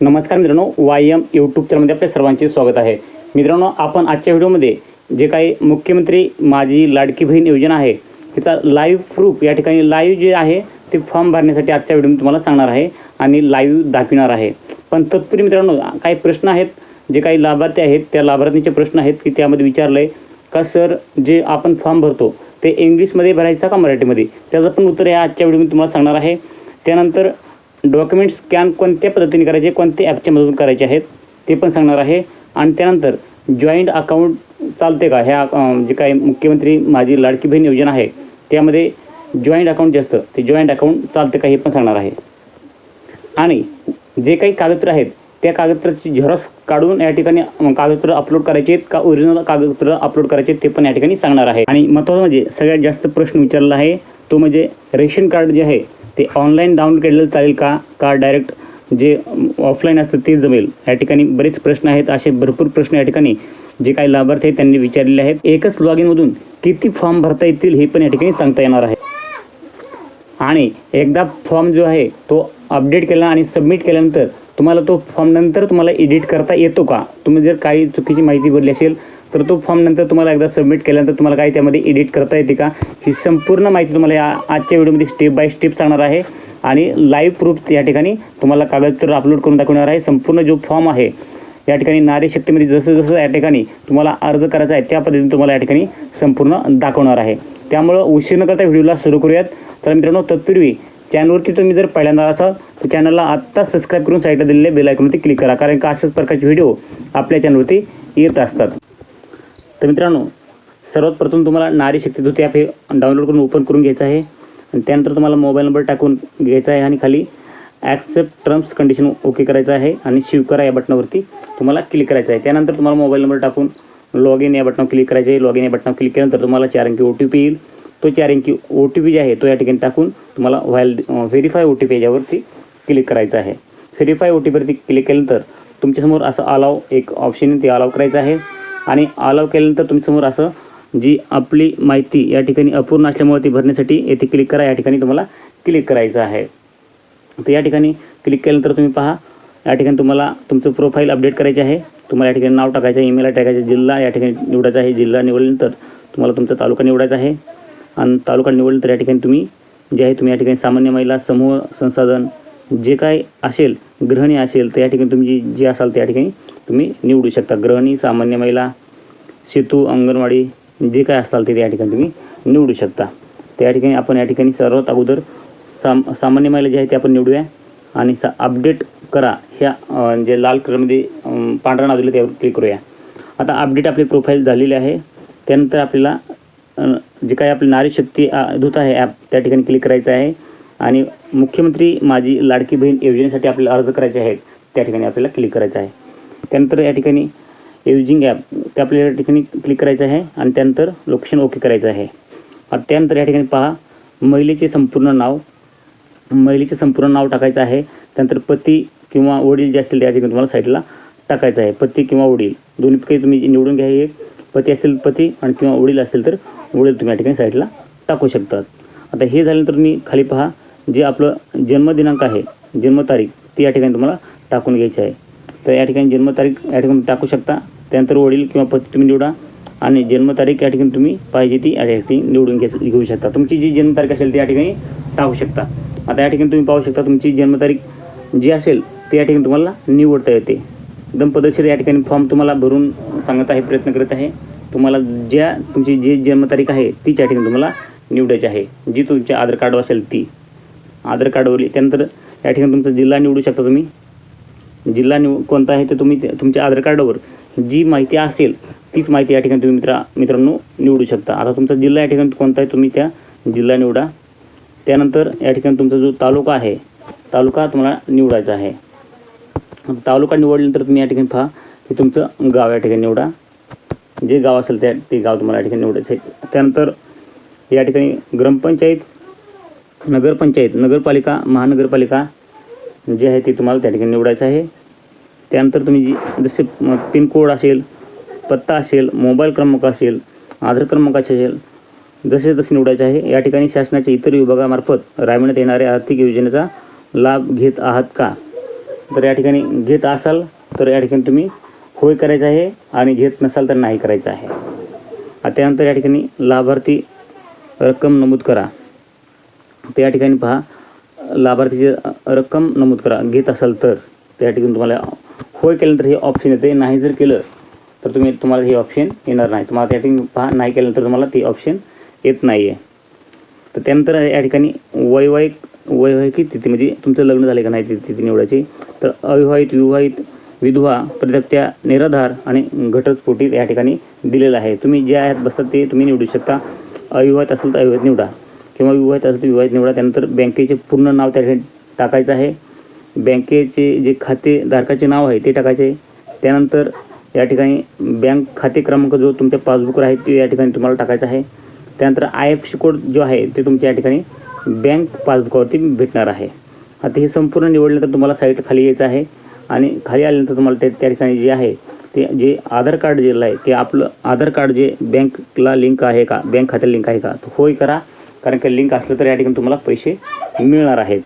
नमस्कार मित्रांनो Y M YouTube चॅनलमध्ये आपल्या सर्वांचे स्वागत आहे. मित्रांनो आपण आजच्या व्हिडिओमध्ये जे काही मुख्यमंत्री माझी लाडकी बहीण योजना आहे तिचा लाईव्ह प्रूफ या ठिकाणी लाईव्ह जे आहे ते फॉर्म भरण्यासाठी आजच्या व्हिडिओमध्ये तुम्हाला सांगणार आहे आणि लाईव्ह दाखविणार आहे. पण तत्पूर्वी मित्रांनो काही प्रश्न आहेत जे काही लाभार्थी आहेत त्या लाभार्थींचे प्रश्न आहेत की त्यामध्ये विचारलं आहे का सर जे आपण फॉर्म भरतो ते इंग्लिशमध्ये भरायचा का मराठीमध्ये? त्याचं पण उत्तर या आजच्या व्हिडिओमध्ये तुम्हाला सांगणार आहे. त्यानंतर डॉक्युमेंट स्कॅन कोणत्या पद्धतीने करायचे कोणत्या ॲपच्या मधून करायचे आहेत ते पण सांगणार आहे. आणि त्यानंतर जॉईंट अकाउंट चालते का? ह्या जे काही मुख्यमंत्री माझी लाडकी बहीण योजना आहे त्यामध्ये जॉईंट अकाउंट जे असतं ते जॉईंट अकाउंट चालते का हे पण सांगणार आहे. आणि जे काही कागदपत्र आहेत त्या कागदपत्राची झेरॉक्स काढून या ठिकाणी कागदपत्र अपलोड करायचे आहेत का ओरिजिनल कागदपत्र अपलोड करायचे आहेत ते पण या ठिकाणी सांगणार आहे. आणि महत्त्वाचं म्हणजे सगळ्यात जास्त प्रश्न विचारला आहे तो म्हणजे रेशन कार्ड जे आहे ते ऑनलाईन डाउनलोड केलेलं चालेल का? का डायरेक्ट जे ऑफलाईन असतं ते जमेल? या ठिकाणी बरेच प्रश्न आहेत. असे भरपूर प्रश्न या ठिकाणी जे काही लाभार्थी आहेत त्यांनी विचारलेले आहेत. एकच लॉग इनमधून किती फॉर्म भरता येतील हे पण या ठिकाणी सांगता येणार आहे. आणि एकदा फॉर्म जो आहे तो अपडेट केला आणि सबमिट केल्यानंतर तुम्हाला तो फॉर्म नंतर तुम्हाला एडिट करता येतो का? तुम्ही जर काही चुकीची माहिती भरली असेल तर तो फॉर्म नंतर तुम्हाला एकदा सबमिट केल्यानंतर तुम्हाला काही त्यामध्ये एडिट करता येते का? ही संपूर्ण माहिती तुम्हाला या आजच्या व्हिडिओमध्ये स्टेप बाय स्टेप सांगणार आहे. आणि लाईव्ह प्रूफ या ठिकाणी तुम्हाला कागदपत्र अपलोड करून दाखवणार आहे. संपूर्ण जो फॉर्म आहे या ठिकाणी नारी शक्तीमध्ये जसं जसं या ठिकाणी तुम्हाला अर्ज करायचा आहे त्या पद्धतीने तुम्हाला या ठिकाणी संपूर्ण दाखवणार आहे. त्यामुळं उशीर न करता व्हिडिओला सुरू करूयात. तर मित्रांनो तत्पूर्वी चॅनलवरती तुम्ही जर पहिल्यांदा असाल तर चॅनलला आत्ता सबस्क्राईब करून साईडला दिलेले बेल आयकॉनवरती क्लिक करा. कारण का अशाच प्रकारचे व्हिडिओ आपल्या चॅनलवरती येत असतात. तर मित्रांनो सर्वात प्रथम तुम्हाला नारी शक्ती ॲप हे डाउनलोड करून ओपन करून घ्यायचं आहे. आणि त्यानंतर तुम्हाला मोबाईल नंबर टाकून घ्यायचा आहे आणि खाली ॲक्सेप्ट टर्म्स कंडिशन ओके करायचं आहे आणि स्वीकारा या बटनावरती तुम्हाला क्लिक करायचं आहे. त्यानंतर तुम्हाला मोबाईल नंबर टाकून लॉग इन या बटनावर क्लिक करायचं आहे. लॉग इन या बटनावर क्लिक केल्यानंतर तुम्हाला चार अंकी ओ टी पी येईल. तो चार अंकी ओ टी पी जे आहे तो या ठिकाणी टाकून तुम्हाला व्हायल व्हेरीफाय ओ टी पी याच्यावरती क्लिक करायचं आहे. व्हेरीफाय ओ टी पीवरती क्लिक केल्यानंतर तुमच्यासमोर असं अलाव एक ऑप्शन ते अलाव करायचं आहे. आणि अलाव केल्यानंतर तुमच्यासमोर असं जी आपली माहिती या ठिकाणी अपूर्ण असल्यामुळे ती भरण्यासाठी येथे क्लिक करा. या ठिकाणी तुम्हाला क्लिक करायचं आहे. तर या ठिकाणी क्लिक केल्यानंतर तुम्ही पहा या ठिकाणी तुम्हाला तुमचं प्रोफाईल अपडेट करायचे आहे. तुम्हाला या ठिकाणी नाव टाकायचं आहे ईमेल टाकायचं आहे, जिल्हा या ठिकाणी निवडायचा आहे जिल्हा निवडल्यानंतर तुम्हाला तुमचा तालुका निवडायचा आहे. आणि तालुका निवडल्यानंतर या ठिकाणी तुम्ही जे आहे तुम्ही या ठिकाणी सामान्य महिला समूह संसाधन जे काय असेल ग्रहणी असेल तर या ठिकाणी तुम्ही जी जे असाल त्या ठिकाणी तुम्ही निवडू शकता. ग्रहणी सामान्य महिला सेतू अंगणवाडी जे काय असाल ते या ठिकाणी तुम्ही निवडू शकता. त्या ठिकाणी आपण या ठिकाणी सर्वात अगोदर साम सामान्य महिला जे आहे ते आपण निवडूया आणि सा अपडेट करा. ह्या जे लाल कलरमध्ये पांढरा नाव दिलं त्यावर क्लिक करूया. आता अपडेट आपली प्रोफाईल झालेली आहे. त्यानंतर आपल्याला जे काही आपली नारी शक्ती दूत आहे ॲप त्या ठिकाणी क्लिक करायचं आहे. आणि मुख्यमंत्री माझी लाडकी बहीण योजनेसाठी आपल्याला अर्ज करायचे आहेत त्या ठिकाणी आपल्याला क्लिक करायचं आहे. त्यानंतर या ठिकाणी एजिंग ॲप ते आपल्याला या ठिकाणी क्लिक करायचं आहे आणि त्यानंतर लोकेशन ओके करायचं आहे. त्यानंतर या ठिकाणी पहा महिलेचे संपूर्ण नाव महिलेचे संपूर्ण नाव टाकायचं आहे. त्यानंतर पती किंवा वडील जे असतील त्या ठिकाणी तुम्हाला साईडला टाकायचं आहे. पती किंवा वडील दोन्हीपैकी तुम्ही निवडून घ्या हे पती असतील पती आणि किंवा वडील असतील तर वडील तुम्ही या ठिकाणी साईडला टाकू शकतात. आता हे झाल्यानंतर तुम्ही खाली पहा जे आपलं जन्मदिनांक आहे जन्मतारीख ती या ठिकाणी तुम्हाला टाकून घ्यायची आहे तर या ठिकाणी जन्मतारीख या ठिकाणी टाकू शकता त्यानंतर वडील किंवा पती तुम्ही निवडा आणि जन्मतारीख या ठिकाणी तुम्ही पाहिजे ती या ठिकाणी निवडून घ्या घेऊ शकता तुमची जी जन्मतारीख असेल ती या ठिकाणी टाकू शकता आता या ठिकाणी तुम्ही पाहू शकता तुमची जन्मतारीख जी असेल ती या ठिकाणी तुम्हाला निवडता येते एकदम पद्धतशीर या ठिकाणी फॉर्म तुम्हाला भरून सांगत आहे प्रयत्न करत आहे तुम्हाला ज्या तुमची जी जन्मतारीख आहे तीच या ठिकाणी तुम्हाला निवडायची आहे जी तुमच्या आधार कार्ड असेल ती आधार कार्डवरली त्यानंतर या ठिकाणी तुमचा जिल्हा निवडू शकता तुम्ही. जिल्हा निव कोणता आहे ते तुम्ही तुमच्या आधार कार्डवर जी माहिती असेल तीच माहिती या ठिकाणी तुम्ही मित्रा मित्रांनो निवडू शकता. आता तुमचा जिल्हा या ठिकाणी कोणता आहे तुम्ही त्या जिल्हा निवडा. त्यानंतर या ठिकाणी तुमचा जो तालुका आहे तालुका तुम्हाला निवडायचा आहे. तालुका निवडल्यानंतर तुम्ही या ठिकाणी पहा की तुमचं गाव या ठिकाणी निवडा. जे गाव असेल त्या ते गाव तुम्हाला या ठिकाणी निवडायचं आहे. त्यानंतर या ठिकाणी ग्रामपंचायत नगरपंचायत नगरपालिका महानगरपालिका जे आहे ते तुम्हाला त्या ठिकाणी निवडायचं आहे. त्यानंतर तुम्ही जी जसे पिनकोड असेल पत्ता असेल मोबाईल क्रमांक असेल आधार क्रमांकाचे असेल जसे जसे निवडायचे आहे या ठिकाणी शासनाच्या इतर विभागामार्फत राबविण्यात येणाऱ्या आर्थिक योजनेचा लाभ घेत आहात का? तर या ठिकाणी घेत असाल तर या ठिकाणी तुम्ही होय करायचं आहे आणि घेत नसाल तर नाही करायचं आहे. त्यानंतर या ठिकाणी लाभार्थी रक्कम नमूद करा. त्या ठिकाणी पहा लाभार्थीची रक्कम नमूद करा. घेत असाल तर त्या ठिकाणी तुम्हाला होय केल्यानंतर हे ऑप्शन येते नाही जर केलं तर तुम्ही तुम्हाला हे ऑप्शन येणार नाही. तुम्हाला त्या ठिकाणी पहा नाही केल्यानंतर तुम्हाला ते ऑप्शन येत नाही आहे तर त्यानंतर या ठिकाणी वैवाहिक वैवाहिक तिथी म्हणजे तुमचं लग्न झाले का नाही ती तिथी निवडायची. तर अविवाहित विवाहित विधवा परित्यक्त्या निराधार आणि घटस्फोटीत या ठिकाणी दिलेलं आहे. तुम्ही जे आहेत बसतात ते तुम्ही निवडू शकता. अविवाहित असेल तर अविवाहित निवडा. किंवा विवाहित असेल तर विवाहित निवडा. त्यानंतर बँकेचे पूर्ण नाव त्या ठिकाणी टाकायचं आहे. बँकेचे जे खातेधारकाचे नाव आहे ते टाकायचे त्यानंतर या ठिकाणी बँक खाते क्रमांक जो तुमच्या पासबुकवर आहे ते या ठिकाणी तुम्हाला टाकायचा आहे. त्यानंतर आय एफ सी कोड जो आहे ते तुमच्या या ठिकाणी बँक पासबुकावरती भेटणार आहे. आता हे संपूर्ण निवडल्यानंतर तुम्हाला साईट खाली यायचं आहे आणि खाली आल्यानंतर तुम्हाला त्या त्या ठिकाणी जे आहे ते जे आधार कार्ड जे आहे ते आपलं आधार कार्ड जे बँकला लिंक आहे का? बँक खात्याला लिंक आहे का? तो होय करा. कारण का लिंक असलं तर या ठिकाणी तुम्हाला पैसे मिळणार आहेत.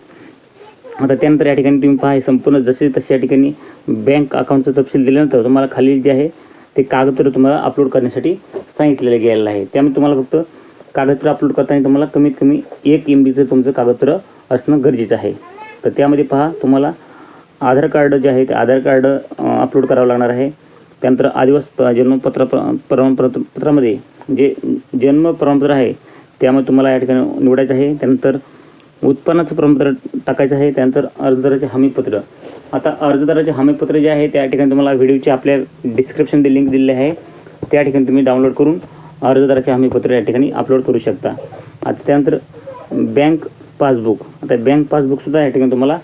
आता त्यानंतर या ठिकाणी तुम्ही पहा संपूर्ण जसे तसे या ठिकाणी बँक अकाउंटचा तपशील दिल्यानंतर तुम्हाला खाली जे आहे ते कागदपत्र तुम्हाला अपलोड करण्यासाठी सांगितलेलं गेलेलं आहे. त्यामुळे तुम्हाला फक्त कागदपत्र अपलोड करताना तुम्हाला कमीत कमी एक एम बीचं तुमचं कागदपत्र असणं गरजेचं आहे. तर त्यामध्ये पहा तुम्हाला आधार कार्ड जे आहे ते आधार कार्ड अपलोड करावं लागणार आहे. त्यानंतर आदिवास प- जन्मपत्र प्र- प्रमाणपत्र पत्रामध्ये जे जन्म प्रमाणपत्र आहे त्यामुळे तुम्हाला या ठिकाणी निवडायचं आहे. त्यानंतर उत्पन्नाचं प्रमाणपत्र टाकायचं आहे. त्यानंतर अर्जदाराचे हमीपत्र. आता अर्जदाराचे हमीपत्र जे आहे त्या ठिकाणी तुम्हाला व्हिडिओची आपल्या डिस्क्रिप्शनमध्ये लिंक दिलेली आहे. त्या ठिकाणी तुम्ही डाउनलोड करून अर्जदाराचे हमीपत्र या ठिकाणी अपलोड करू शकता. आता त्यानंतर बँक पासबुक. आता बँक पासबुकसुद्धा या ठिकाणी तुम्हाला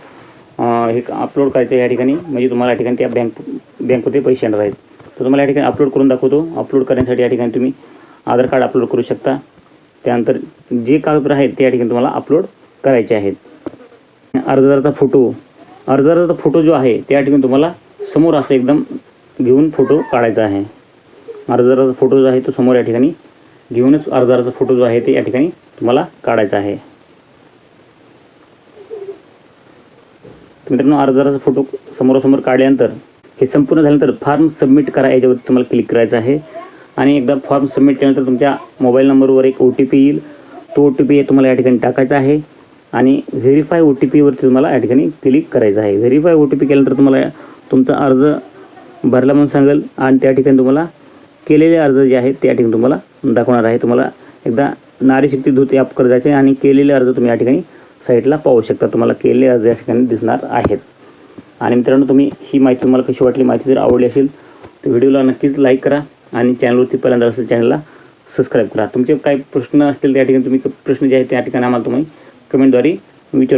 हे अपलोड करायचं आहे या ठिकाणी. म्हणजे तुम्हाला या ठिकाणी त्या बँक बँकमध्ये पैसे येणार आहेत. तर तुम्हाला या ठिकाणी अपलोड करून दाखवतो. अपलोड करण्यासाठी या ठिकाणी तुम्ही आधार कार्ड अपलोड करू शकता. त्यानंतर जे कागदपत्र आहेत त्या ठिकाणी तुम्हाला अपलोड करायचे आहेत. अर्जदाराचा फोटो अर्जदाराचा फोटो जो आहे त्या ठिकाणी तुम्हाला समोर असं एकदम घेऊन फोटो काढायचा आहे. अर्जदाराचा फोटो जो आहे तो समोर या ठिकाणी घेऊनच अर्जदाराचा फोटो जो आहे ते या ठिकाणी तुम्हाला काढायचा आहे. मित्रांनो अर्जदाराचा फोटो समोरासमोर काढल्यानंतर हे संपूर्ण झाल्यानंतर फॉर्म सबमिट करा याच्यावरती तुम्हाला क्लिक करायचं आहे. आणि एकदा फॉर्म सबमिट केल्यानंतर तुमच्या मोबाईल नंबरवर एक ओ टी पी येईल. तो ओ टी पी तुम्हाला या ठिकाणी टाकायचा आहे. आणि व्हेरीफाय ओ टी पीवरती तुम्हाला या ठिकाणी क्लिक करायचं आहे. व्हेरीफाय ओ टी पी केल्यानंतर तुम्हाला तुमचा अर्ज भरला म्हणून सांगेल आणि त्या ठिकाणी तुम्हाला केलेले अर्ज जे आहेत त्या ठिकाणी तुम्हाला दाखवणार आहे. तुम्हाला एकदा नारी शक्ती दूत ॲप करायचे आणि केलेले अर्ज तुम्ही या ठिकाणी साईटला पाहू शकता. तुम्हाला केलेले अर्ज या ठिकाणी दिसणार आहेत. आणि मित्रांनो तुम्ही ही माहिती तुम्हाला कशी वाटली माहिती जर आवडली असेल तर व्हिडिओला नक्कीच लाईक करा. आणि चॅनलवरती पहिल्यांदा असेल चॅनलला सबस्क्राईब करा. तुमचे काही प्रश्न असतील त्या ठिकाणी तुम्ही प्रश्न जे आहेत त्या ठिकाणी आम्हाला तुम्ही कमेंटद्वारे विचारू